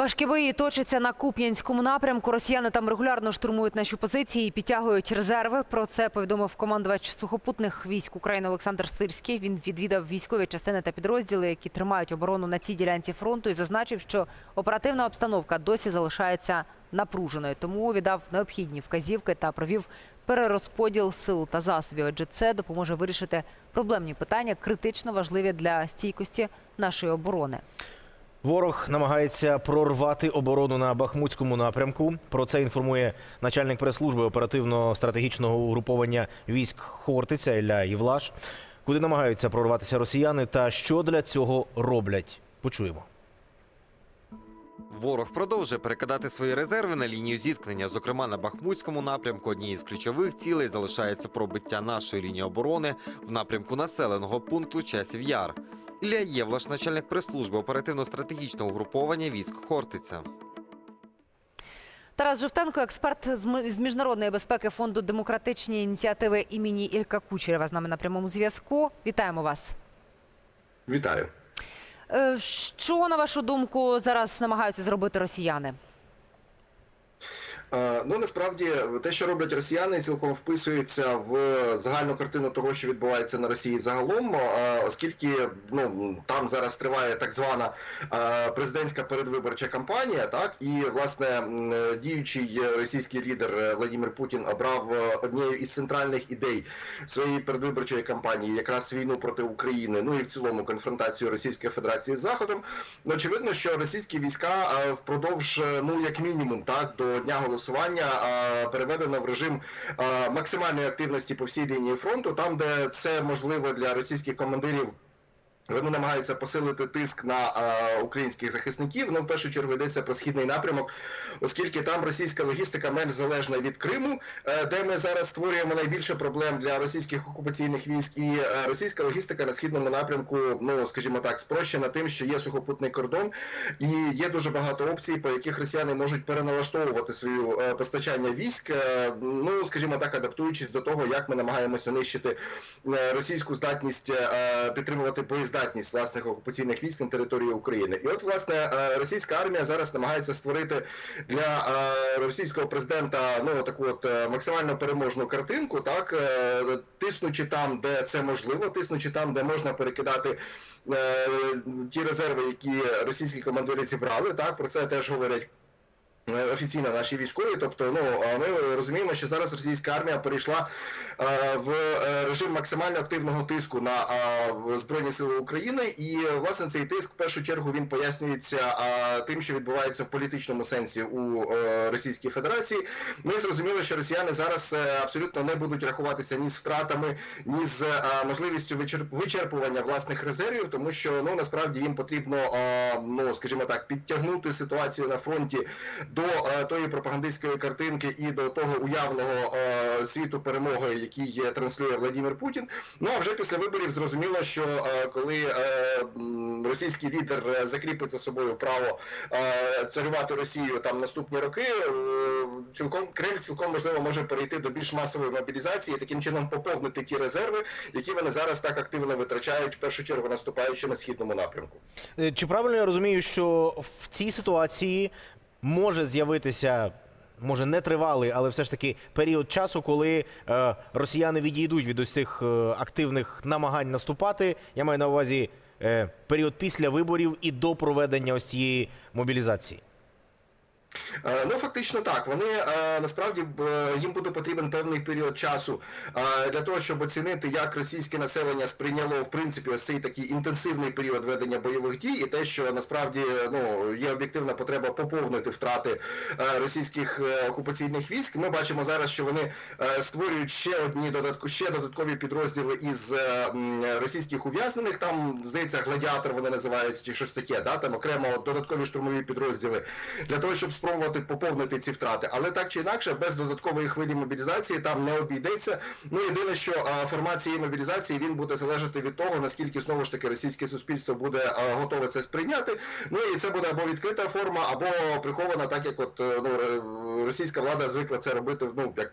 Важкі бої точаться на Куп'янському напрямку. Росіяни там регулярно штурмують наші позиції і підтягують резерви. Про це повідомив командувач сухопутних військ України Олександр Сирський. Він відвідав військові частини та підрозділи, які тримають оборону на цій ділянці фронту, і зазначив, що оперативна обстановка досі залишається напруженою. Тому віддав необхідні вказівки та провів перерозподіл сил та засобів. Адже це допоможе вирішити проблемні питання, критично важливі для стійкості нашої оборони. Ворог намагається прорвати оборону на Бахмутському напрямку. Про це інформує начальник прес-служби оперативно-стратегічного угруповання військ Хортиця Ілля Євлаш. Куди намагаються прорватися росіяни та що для цього роблять? Почуємо. Ворог продовжує перекидати свої резерви на лінію зіткнення. Зокрема, на Бахмутському напрямку однією з ключових цілей залишається пробиття нашої лінії оборони в напрямку населеного пункту Часів Яр. Ілля Євлаш, начальник прес-служби оперативно-стратегічного угруповання військ Хортиця. Тарас Жовтенко, експерт з міжнародної безпеки фонду демократичні ініціативи імені Ілька Кучерєва з нами на прямому зв'язку. Вітаємо вас. Вітаю. Е, Що на вашу думку зараз намагаються зробити росіяни? Е, Ну насправді те, що роблять росіяни, цілком вписується в загальну картину того, що відбувається на Росії загалом, е, оскільки ну там зараз триває так звана е, президентська передвиборча кампанія, так і власне діючий російський лідер Владимир Путін обрав однією із центральних ідей своєї передвиборчої кампанії, якраз війну проти України, ну і в цілому конфронтацію Російської Федерації з Заходом. Ну, очевидно, що російські війська впродовж, ну як мінімум, так до дня голосування е, переведено в режим максимальної активності по всій лінії фронту, там, де це можливо для російських командирів. Вони намагаються посилити тиск на е, українських захисників. Ну, в першу чергу йдеться про східний напрямок, оскільки там російська логістика менш залежна від Криму, е, де ми зараз створюємо найбільше проблем для російських окупаційних військ. І е, російська логістика на східному напрямку, ну скажімо так, спрощена тим, що є сухопутний кордон, і є дуже багато опцій, по яких росіяни можуть переналаштовувати свою постачання військ. ну скажімо так, адаптуючись до того, як ми намагаємося нищити російську здатність підтримувати боєздатність власних окупаційних військ на території України. І от власне е, російська армія зараз намагається створити для е, російського президента ну таку от е, максимально переможну картинку, так тиснучи там, де це можливо, тиснучи там, де можна перекидати. Ті резерви, які російські командири зібрали, так про це теж говорять офіційно наші військові. Тобто, ну ми розуміємо, що зараз російська армія перейшла е, в е, режим максимально активного тиску на е, збройні сили України, і е, власне цей тиск в першу чергу він пояснюється е, тим, що відбувається в політичному сенсі у е, Російській Федерації. Ми зрозуміли, що росіяни зараз е, абсолютно не будуть рахуватися ні з втратами, ні з е, можливістю вичерп- вичерпування власних резервів, тому що ну насправді їм потрібно, е, ну скажімо так, підтягнути ситуацію на фронті до е, тої пропагандистської картинки і до того уявного е, світу перемоги, який транслює Владимир Путін. Ну а вже після виборів зрозуміло, що е, коли російський лідер закріпить за собою право царювати Росію там наступні роки, цілком Кремль цілком можливо може перейти до більш масової мобілізації, таким чином поповнити ті резерви, які вони зараз так активно витрачають, в першу чергу наступаючи на східному напрямку. Чи правильно я розумію, що в цій ситуації може з'явитися, може не тривалий, але все ж таки період часу, коли е, росіяни відійдуть від ось цих е, активних намагань наступати? Я маю на увазі е, період після виборів і до проведення ось цієї мобілізації. Е, Ну фактично так. Вони е, насправді їм буде потрібен певний період часу е, для того, щоб оцінити, як російське населення сприйняло в принципі ось цей такий інтенсивний період ведення бойових дій, і те, що насправді ну є об'єктивна потреба поповнити втрати російських окупаційних військ. Ми бачимо зараз, що вони створюють ще одні додатку, ще додаткові підрозділи із російських ув'язнених. Там здається, гладіатор вони називаються чи щось таке. Да? Там окремо додаткові штурмові підрозділи для того, щоб спробувати поповнити ці втрати. Але так чи інакше, без додаткової хвилі мобілізації там не обійдеться. Ну єдине, що формат цієї мобілізації він буде залежати від того, наскільки знову ж таки російське суспільство буде готове це сприйняти. Ну і це буде або відкрита форма, або прихована, так як от е, ну російська влада звикла це робити ну як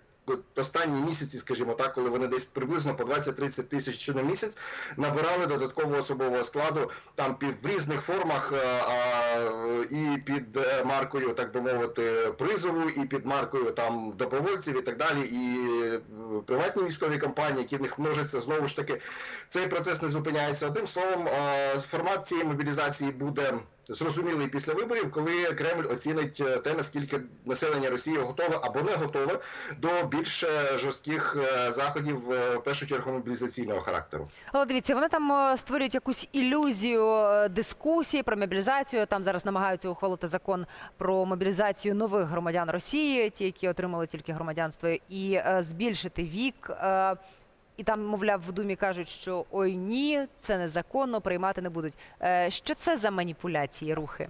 останні місяці, скажімо так, коли вони десь приблизно по 20-30 тисяч щомісяць набирали додаткового особового складу там під в різних формах е, а, і під е, маркою, так би мовити, призову, і під маркою там добровольців і так далі, і е, приватні військові компанії, які в них множаться знову ж таки. Цей процес не зупиняється. Одним словом, формат цієї мобілізації буде зрозумілий після виборів, коли Кремль оцінить е, те, наскільки населення Росії готове або не готове до більш е, жорстких е, заходів, в першу чергу мобілізаційного характеру. Але дивіться, вони там створюють якусь ілюзію дискусії про мобілізацію. Там зараз намагаються ухвалити закон про мобілізацію нових громадян Росії, ті, які отримали тільки громадянство, і збільшити вік. І там, мовляв, в думі кажуть, що ой ні, це незаконно, приймати не будуть. Е, Що це за маніпуляції, рухи?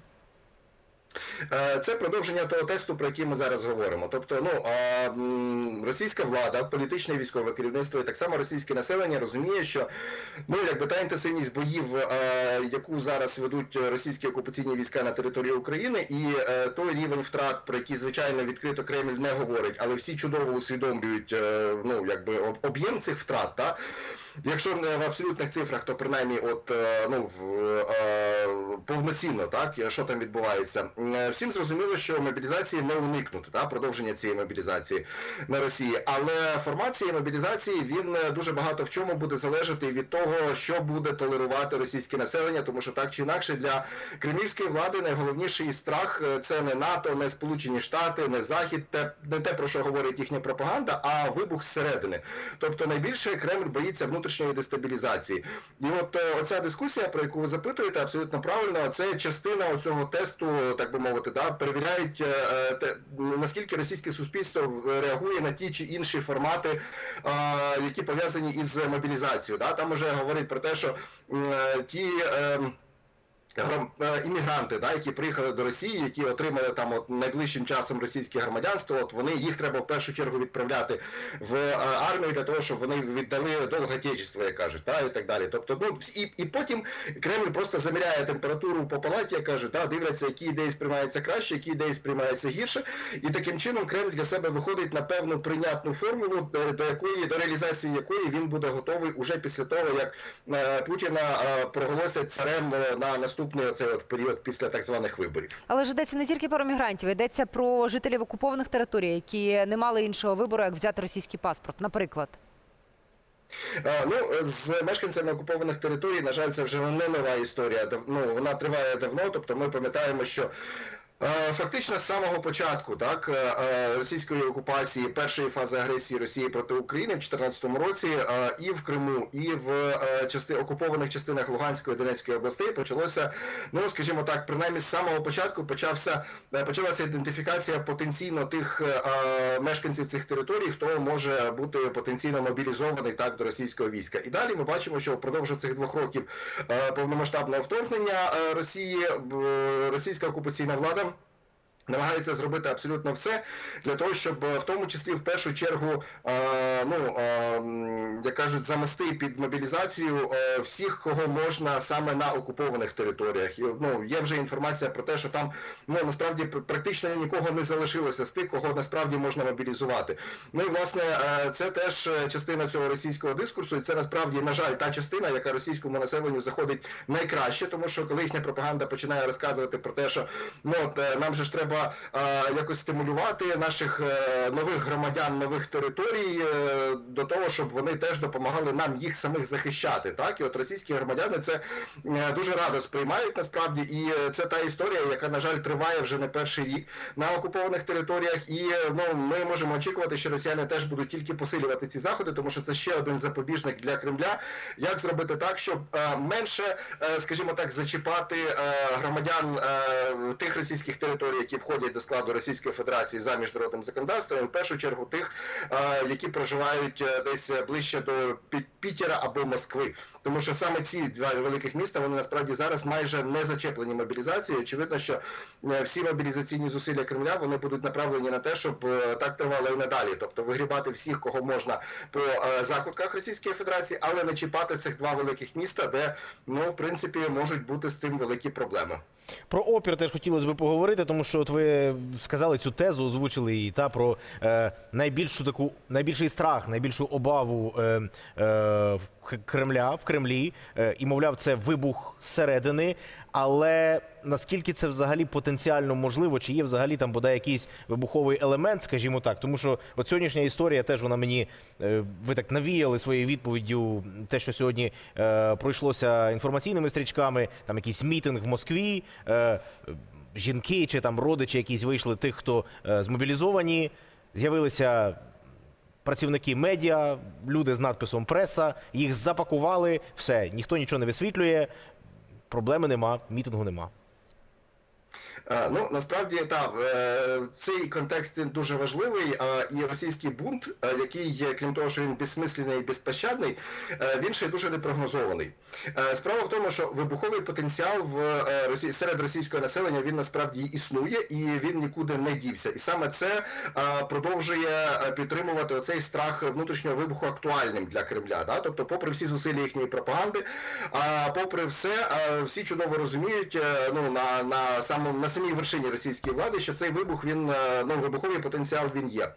Е, Це продовження того тесту, про який ми зараз говоримо. Тобто, ну російська влада, політичне і військове керівництво і так само російське населення розуміє, що ну якби та інтенсивність боїв, е, яку зараз ведуть російські окупаційні війська на території України, і е, той рівень втрат, про який звичайно відкрито Кремль не говорить, але всі чудово усвідомлюють ну якби об'єм цих втрат, та Якщо не в абсолютних цифрах, то принаймні, от е, ну в е, повноцінно, так що там відбувається, Е, всім зрозуміло, що мобілізації не уникнути, та продовження цієї мобілізації на Росії. Але формат цієї мобілізації він дуже багато в чому буде залежати від того, що буде толерувати російське населення, тому що так чи інакше для кремлівської влади найголовніший страх це не НАТО, не Сполучені Штати, не Захід, те не те про що говорить їхня пропаганда, а вибух зсередини. Тобто найбільше Кремль боїться внутрішньої дестабілізації. І от е, оця дискусія, про яку ви запитуєте, абсолютно правильно, це частина цього тесту, так би мовити, да, перевіряють е, е, те, наскільки російське суспільство реагує на ті чи інші формати, які пов'язані із мобілізацією. Да. Там уже говорить про те, що ті. Е, е, іммігранти, да, які приїхали до Росії, які отримали там от найближчим часом російське громадянство, от вони їх треба в першу чергу відправляти в е, армію для того, щоб вони віддали долг отечества, як кажуть, да, і так далі. Тобто, ну і, і потім Кремль просто заміряє температуру по палаті, як кажуть, да, дивляться, які ідеї сприймаються краще, які ідеї сприймаються гірше, і таким чином Кремль для себе виходить на певну прийнятну формулу, до, якої до реалізації якої він буде готовий уже після того, як Путіна проголосять царем на наступний оцей от період після так званих виборів. Але ж йдеться не тільки про мігрантів, йдеться про жителів окупованих територій, які не мали іншого вибору, як взяти російський паспорт, наприклад. Ну, з мешканцями окупованих територій, на жаль, це вже не нова історія. Ну, вона триває давно. Тобто, ми пам'ятаємо, що фактично з самого початку, так, е, е, російської окупації, першої фази агресії Росії проти України в 2014 році, е, і в Криму, і в е, части окупованих частинах Луганської Донецької областей почалося, ну скажімо так, принаймні з самого початку почався е, почалася ідентифікація потенційно тих е, е, мешканців цих територій, хто може бути потенційно мобілізований так до російського війська. І далі ми бачимо, що впродовж цих двох років е, повномасштабного вторгнення е, Росії російська окупаційна влада. Намагається зробити абсолютно все для того, щоб е, в тому числі в першу чергу, е, ну е, як кажуть, замести під мобілізацію всіх, кого можна саме на окупованих територіях. І, ну є вже інформація про те, що там ну насправді практично нікого не залишилося з тих, кого насправді можна мобілізувати. Ну і власне це теж частина цього російського дискурсу, і це насправді на жаль та частина, яка російському населенню заходить найкраще, тому що коли їхня пропаганда починає розказувати про те, що ну нам же ж треба е, якось стимулювати наших е, нових громадян нових територій е, до того, щоб вони теж допомагали нам їх самих захищати. Так і от російські громадяни це дуже радо сприймають насправді, і це та історія, яка на жаль триває вже не перший рік на окупованих територіях. І ну ми можемо очікувати, що росіяни теж будуть тільки посилювати ці заходи, тому що це ще один запобіжник для Кремля. Як зробити так, щоб менше, скажімо так, зачіпати громадян тих російських територій, які входять до складу Російської Федерації за міжнародним законодавством, в першу чергу тих, е, які проживають е, десь ближче до Пі- Пітера або Москви, тому що саме ці два великих міста вони насправді зараз майже не зачеплені мобілізацією. Очевидно, що е, всі мобілізаційні зусилля Кремля вони будуть направлені на те, щоб так тривало і надалі, тобто вигрібати всіх, кого можна по закутках Російської Федерації, але не чіпати цих два великих міста, де ну в принципі можуть бути з цим великі проблеми. Про опір теж хотілося б поговорити, тому що от ви сказали цю тезу, озвучили її та про е, найбільшу таку найбільший страх, найбільшу обаву е, е, Кремля в Кремлі. Е, і мовляв, це вибух зсередини. Але наскільки це взагалі потенціально можливо, чи є взагалі там бодай якийсь вибуховий елемент, скажімо так, тому що от сьогоднішня історія теж вона мені е, ви так навіяли своєю відповіддю, те, що сьогодні е, пройшлося інформаційними стрічками, там якийсь мітинг в Москві. Е, жінки чи там родичі якісь вийшли тих, хто е, змобілізовані, з'явилися працівники медіа, люди з надписом преса, їх запакували, все, ніхто нічого не висвітлює, проблеми нема, мітингу нема. Е, Ну насправді так, е, цей контекст дуже важливий. І російський бунт, е, який крім того, що він безсмислений і безпощадний, він ще й дуже непрогнозований. Справа в тому, що вибуховий потенціал в е, Росі- серед російського населення він насправді існує і він нікуди не дівся. І саме це продовжує підтримувати оцей страх внутрішнього вибуху актуальним для Кремля. Да? Тобто, попри всі зусилля їхньої пропаганди, попри все, всі чудово розуміють ну на, на самому на самій вершині російської влади, що цей вибух він е, ну вибуховий потенціал він є.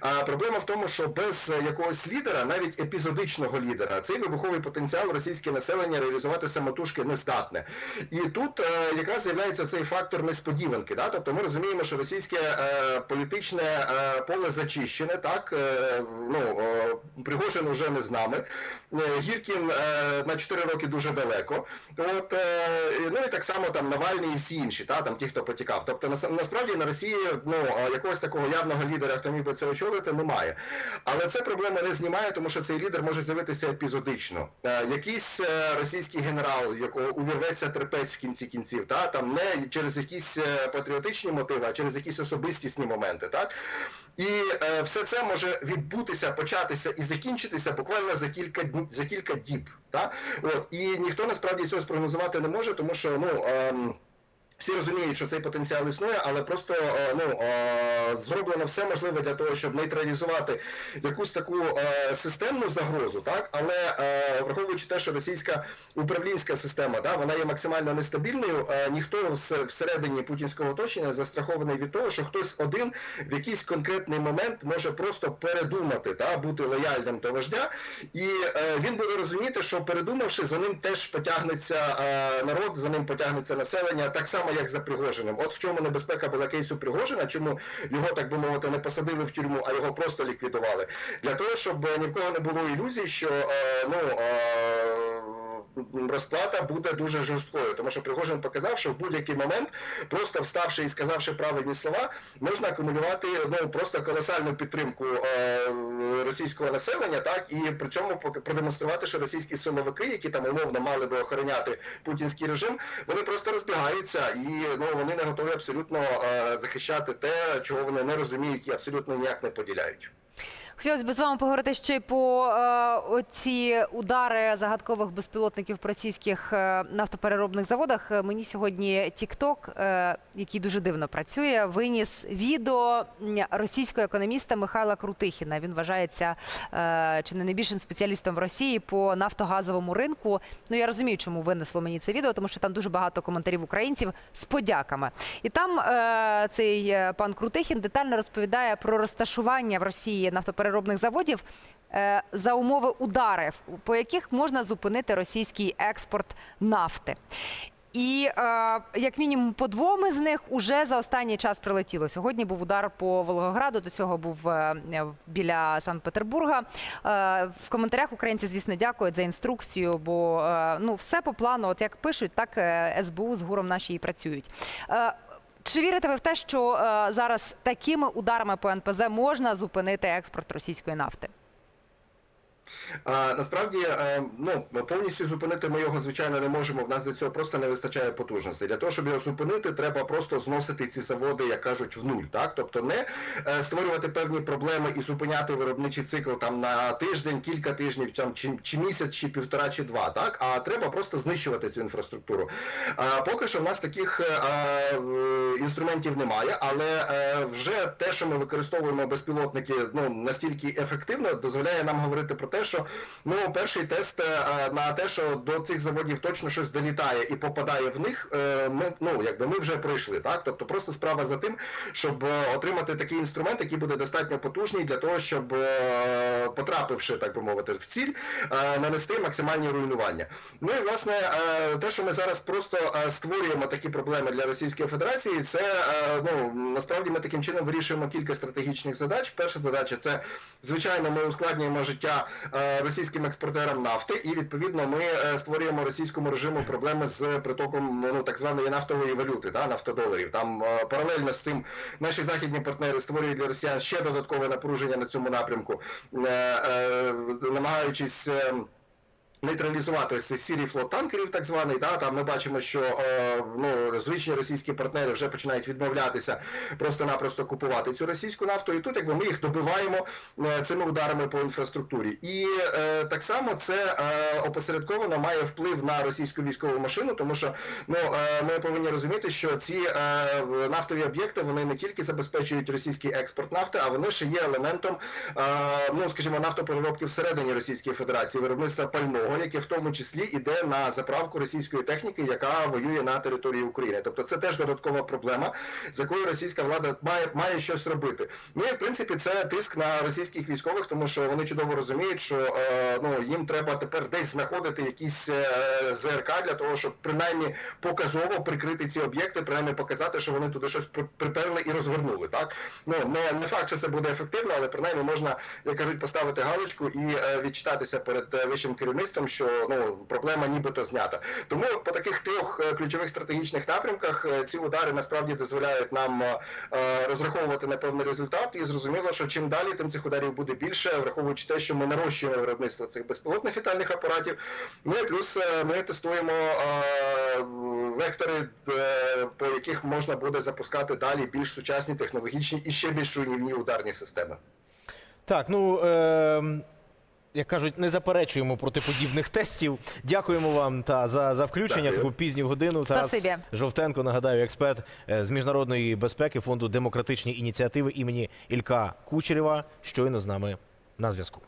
А проблема в тому, що без якогось лідера, навіть епізодичного лідера, цей вибуховий потенціал російське населення реалізувати самотужки не здатне. І тут е, якраз з'являється цей фактор несподіванки. Да? Тобто ми розуміємо, що російське е, політичне е, поле зачищене, так е, ну е, Пригожин уже не з нами. Е, Гіркін е, на 4 роки дуже далеко. От е, ну і так само там Навальний і всі інші, та там ті, хто потікав. Тобто нас- насправді на Росії ну е, якогось такого явного лідера, хто міг би це очолити, немає. Але це проблема не знімає, тому що цей лідер може з'явитися епізодично. Е, якийсь е, російський генерал, якого увірветься терпець в кінці кінців, та там не через якісь е, патріотичні мотиви, а через якісь особистісні моменти, так і е, все це може відбутися, початися і закінчитися буквально за кілька днів за кілька діб. Та? От і ніхто насправді цього спрогнозувати не може, тому що ну. Ем, всі розуміють, що цей потенціал існує, але просто е, ну е, зроблено все можливе для того, щоб нейтралізувати якусь таку е, системну загрозу, так але враховуючи те, що російська управлінська система, да, вона є максимально нестабільною. ніхто всередині путінського оточення застрахований від того, що хтось один в якийсь конкретний момент може просто передумати та бути лояльним до вождя, і він буде розуміти, що передумавши, за ним теж потягнеться народ, за ним потягнеться населення, так само як за Пригожиним. От в чому небезпека була кейсу Пригожина, чому його так би мовити не посадили в тюрму, а його просто ліквідували. Для того, щоб е, ні в кого не було ілюзій, що е, ну. Е, Розплата буде дуже жорсткою, тому що Пригожин показав, що в будь-який момент, просто вставши і сказавши правильні слова, можна акумулювати ну просто колосальну підтримку е, російського населення, так і при цьому продемонструвати, що російські силовики, які там умовно мали би охороняти путінський режим, вони просто розбігаються і ну вони не готові абсолютно е, захищати те, чого вони не розуміють і абсолютно ніяк не поділяють. Хотілося б з вами поговорити ще й по е, оці удари загадкових безпілотників по російських е, нафтопереробних заводах. Е, Мені сьогодні TikTok, е, який дуже дивно працює, виніс відео російського економіста Михайла Крутихіна. Він вважається е, чи не найбільшим спеціалістом в Росії по нафтогазовому ринку. Ну я розумію, чому винесло мені це відео, тому що там дуже багато коментарів українців з подяками. І там е, цей е, пан Крутихін детально розповідає про розташування в Росії нафтопереробних заводів е, за умови ударів, по яких можна зупинити російський експорт нафти. І е, як мінімум по двом із них уже за останній час прилетіло. Сьогодні був удар по Волгограду. До цього був е, біля Санкт-Петербурга. Е, в коментарях українці, звісно, дякують за інструкцію, бо е, ну все по плану, от як пишуть, так е, СБУ з гуром наші і працюють. Е, чи вірите ви в те, що е, зараз такими ударами по НПЗ можна зупинити експорт російської нафти? А, насправді, е, ну повністю зупинити ми його звичайно не можемо. В нас для цього просто не вистачає потужностей. Для того, щоб його зупинити, треба просто зносити ці заводи, як кажуть, в нуль. Так, тобто не е, створювати певні проблеми і зупиняти виробничий цикл там на тиждень, кілька тижнів, там чи, чи місяць, чи півтора, чи два. Так, а треба просто знищувати цю інфраструктуру. А поки що в нас таких е, е, інструментів немає, але е, вже те, що ми використовуємо безпілотники, ну настільки ефективно, дозволяє нам говорити про те, що ну перший тест е, на те, що до цих заводів точно щось долітає і попадає в них. е, Ми ну якби ми вже пройшли. Так, тобто просто справа за тим, щоб е, отримати такий інструмент, який буде достатньо потужний для того, щоб потрапивши, так би мовити, в ціль, нанести максимальні руйнування. Ну і власне те, що ми зараз просто створюємо такі проблеми для Російської Федерації, це ну насправді ми таким чином вирішуємо кілька стратегічних задач. Перша задача це звичайно, ми ускладнюємо життя російським експортерам нафти, і відповідно ми е, створюємо російському режиму проблеми з притоком ну так званої нафтової валюти, да, нафтодоларів. Там е, паралельно з цим наші західні партнери створюють для росіян ще додаткове напруження на цьому напрямку, е, е, намагаючись. Нейтралізувати ось цей сірий флот танкерів, так званий, да, там ми бачимо, що е, ну, звичні російські партнери вже починають відмовлятися просто-напросто купувати цю російську нафту, і тут якби ми їх добиваємо е, цими ударами по інфраструктурі. І е, так само це е, опосередковано має вплив на російську військову машину, тому що ну, е, ми повинні розуміти, що ці е, нафтові об'єкти вони не тільки забезпечують російський експорт нафти, а вони ще є елементом, е, ну скажімо, нафтопереробки всередині Російської Федерації, виробництва пального, яке в тому числі іде на заправку російської техніки, яка воює на території України. Тобто це теж додаткова проблема, з якою російська влада має має щось робити. Ну і в принципі це тиск на російських військових, тому що вони чудово розуміють, що е, ну їм треба тепер десь знаходити якісь е, ЗРК для того, щоб принаймні показово прикрити ці об'єкти, принаймні показати, що вони туди щось при- приперли і розвернули. Так ну не, не факт, що це буде ефективно, але принаймні можна, як кажуть, поставити галочку і е, відчитатися перед е, вищим керівництвом, що ну проблема нібито знята. Тому по таких трьох е, ключових стратегічних напрямках е, ці удари насправді дозволяють нам е, розраховувати на певний результат. І зрозуміло, що чим далі, тим цих ударів буде більше, враховуючи те, що ми нарощуємо виробництво цих безпілотних літальних апаратів. Ну і плюс ми тестуємо вектори, по яких можна буде запускати далі більш сучасні технологічні і ще більш руйнівні ударні системи. Так, ну. Е... Як кажуть, не заперечуємо проти подібних тестів. Дякуємо вам та за, за включення таку пізню годину. Тарас Спасибі. Жовтенко, нагадаю, експерт е, з міжнародної безпеки фонду демократичні ініціативи імені Ілька Кучерєва. Щойно з нами на зв'язку.